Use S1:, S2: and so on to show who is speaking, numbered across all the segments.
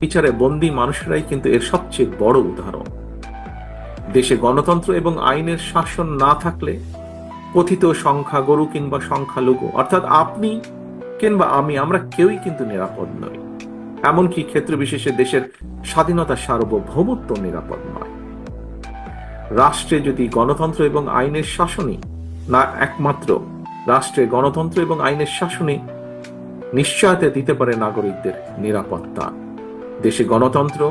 S1: বিচারে বন্দী মানুষেরাই কিন্তু এর সবচেয়ে বড় উদাহরণ। দেশে গণতন্ত্র এবং আইনের শাসন না থাকলে কথিত সংখ্যাগরু কিংবা সংখ্যালঘু, অর্থাৎ আপনি কিংবা আমি, আমরা কেউই কিন্তু নিরাপদ নই। এমনকি ক্ষেত্র বিশেষে দেশের স্বাধীনতা সার্বভৌমত্ব নিরাপদ নয়। রাষ্ট্রে যদি গণতন্ত্র এবং আইনের শাসনই না একমাত্র রাষ্ট্রে গণতন্ত্র এবং আইনের শাসনই নিশ্চয়তা দিতে পারে নাগরিকদের নিরাপত্তা। দেশে গণতন্ত্র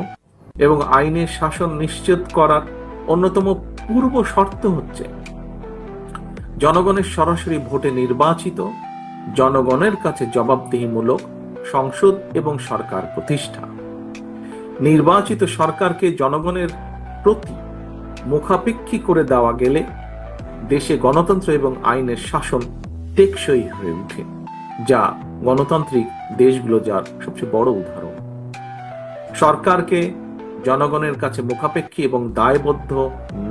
S1: এবং আইনের শাসন নিশ্চিত করার অন্যতম পূর্ব শর্ত হচ্ছে জনগণের সরাসরি ভোটে নির্বাচিত জনগণের কাছে জবাবদিহিমূলক সংসদ এবং সরকার প্রতিষ্ঠা। নির্বাচিত সরকারকে জনগণের প্রতি মুখাপেক্ষী করে দেওয়া গেলে দেশে গণতন্ত্র এবং আইনের শাসন টেকসই হয়ে ওঠে, যা গণতান্ত্রিক দেশগুলো যার সবচেয়ে বড় উদাহরণ। সরকারকে জনগণের কাছে মুখাপেক্ষী এবং দায়বদ্ধ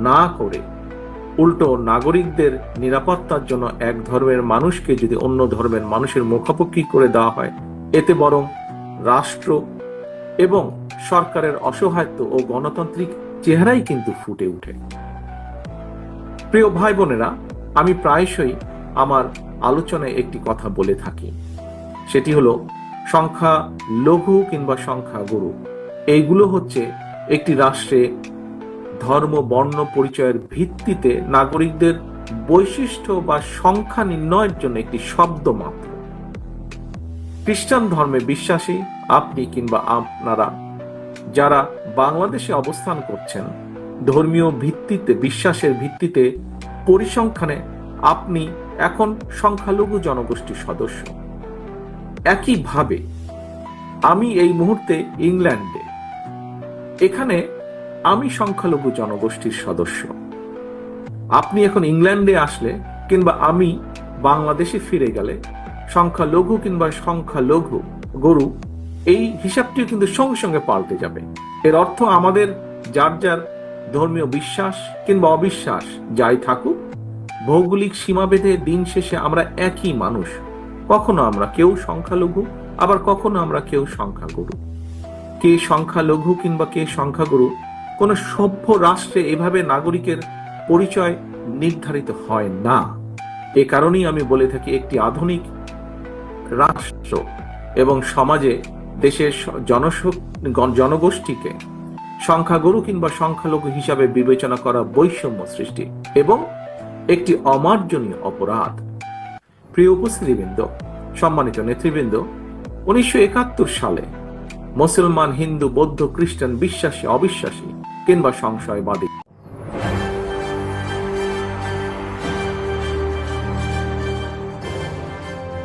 S1: না করে উল্টো নাগরিকদের নিরাপত্তার জন্য এক ধর্মের মানুষকে যদি অন্য ধর্মের মানুষের মুখাপেক্ষী করে দেওয়া হয়, এতে বরং রাষ্ট্র এবং সরকারের অসহায়ত্ব ও গণতান্ত্রিক চেহারাই কিন্তু ফুটে ওঠে। প্রিয় ভাই বোনেরা আমি প্রায়শই আমার আলোচনায় একটি কথা বলে থাকি। সেটি হলো, সংখ্যা লঘু কিংবা সংখ্যা গুরু। এইগুলো হচ্ছে একটি রাষ্ট্রে ধর্ম, বর্ণ পরিচয়ের ভিত্তিতে নাগরিকদের বৈশিষ্ট্য বা সংখ্যা নির্ণয়ের জন্য একটি শব্দ মাত্র। খ্রিস্টান ধর্মে বিশ্বাসী আপনি কিংবা আপনারা যারা বাংলাদেশে অবস্থান করছেন, ধর্মীয় ভিত্তিতে, বিশ্বাসের ভিত্তিতে পরিসংখ্যানে আপনি এখন সংখ্যালঘু জনগোষ্ঠীর সদস্য। একইভাবে আমি এই মুহূর্তে ইংল্যান্ডে এখানে আমি সংখ্যালঘু জনগোষ্ঠীর সদস্য। আপনি এখন ইংল্যান্ডে আসলে কিংবা আমি বাংলাদেশে ফিরে গেলে সংখ্যালঘু কিংবা সংখ্যালঘু গরু এই হিসাবটিও কিন্তু সঙ্গে সঙ্গে পাল্টে যাবে। এর অর্থ আমাদের যার যার ধর্মীয় বিশ্বাস কিংবা অবিশ্বাস যাই থাকুক, ভৌগোলিক সীমাভেদে দিন শেষে আমরা একই মানুষ। কখনো আমরা কেউ সংখ্যালঘু, আবার কখনো আমরা কেউ সংখ্যাগুরু। কে সংখ্যালঘু কিংবা কে সংখ্যাগুরু, কোন সভ্য রাষ্ট্রে এভাবে নাগরিকের পরিচয় নির্ধারিত হয় না। এ কারণেই আমি বলে থাকি একটি আধুনিক রাষ্ট্র এবং সমাজে দেশের জনগোষ্ঠীকে সংখ্যাগুরু কিংবা সংখ্যালঘু হিসাবে বিবেচনা করা বৈষম্য সৃষ্টি এবং একটি অমার্জনীয় অপরাধ। প্রিয় উপস্থিতিবৃন্দ, সম্মানিত নেতৃবৃন্দ, উনিশশো একাত্তর সালে মুসলমান হিন্দু বৌদ্ধ খ্রিস্টান বিশ্বাসী অবিশ্বাসী কিংবা সংশয়বাদী।